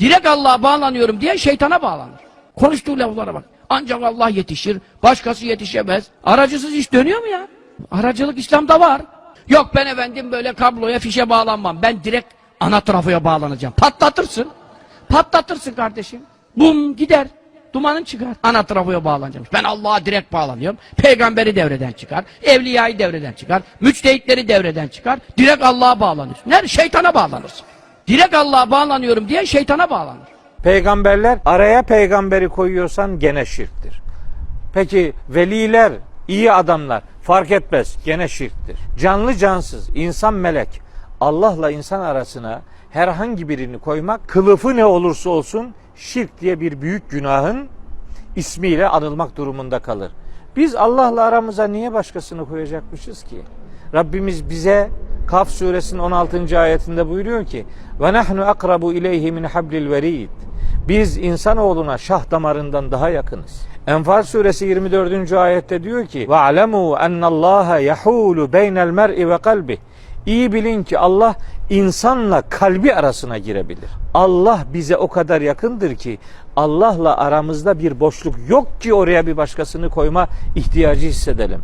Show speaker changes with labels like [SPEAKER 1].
[SPEAKER 1] Direkt Allah'a bağlanıyorum diye şeytana bağlanır. Konuştuğu laflara bak. Ancak Allah yetişir, başkası yetişemez. Aracısız iş dönüyor mu ya? Aracılık İslam'da var. Yok ben efendim böyle kabloya, fişe bağlanmam. Ben direkt ana trafoya bağlanacağım. Patlatırsın. Patlatırsın kardeşim. Bum gider. Dumanın çıkar. Ana trafoya bağlanacağım. Ben Allah'a direkt bağlanıyorum. Peygamberi devreden çıkar. Evliyayı devreden çıkar. Müçtehitleri devreden çıkar. Direkt Allah'a bağlanırsın. Nerede? Şeytana bağlanırsın. Direkt Allah'a bağlanıyorum diye şeytana bağlanır.
[SPEAKER 2] Peygamberler araya peygamberi koyuyorsan gene şirktir. Peki veliler, iyi adamlar fark etmez gene şirktir. Canlı cansız, insan melek Allah'la insan arasına herhangi birini koymak kılıfı ne olursa olsun şirk diye bir büyük günahın ismiyle anılmak durumunda kalır. Biz Allah'la aramıza niye başkasını koyacakmışız ki? Rabbimiz bize Kaf suresinin 16. ayetinde buyuruyor ki ve nahnu akrabu ileyhi min hablil verid. Biz insanoğluna şah damarından daha yakınız. Enfal suresi 24. ayette diyor ki ve alemu ennallaha yahulu beynel mer'i ve kalbi. İyi bilin ki Allah insanla kalbi arasına girebilir. Allah bize o kadar yakındır ki Allah'la aramızda bir boşluk yok ki oraya bir başkasını koyma ihtiyacı hissedelim.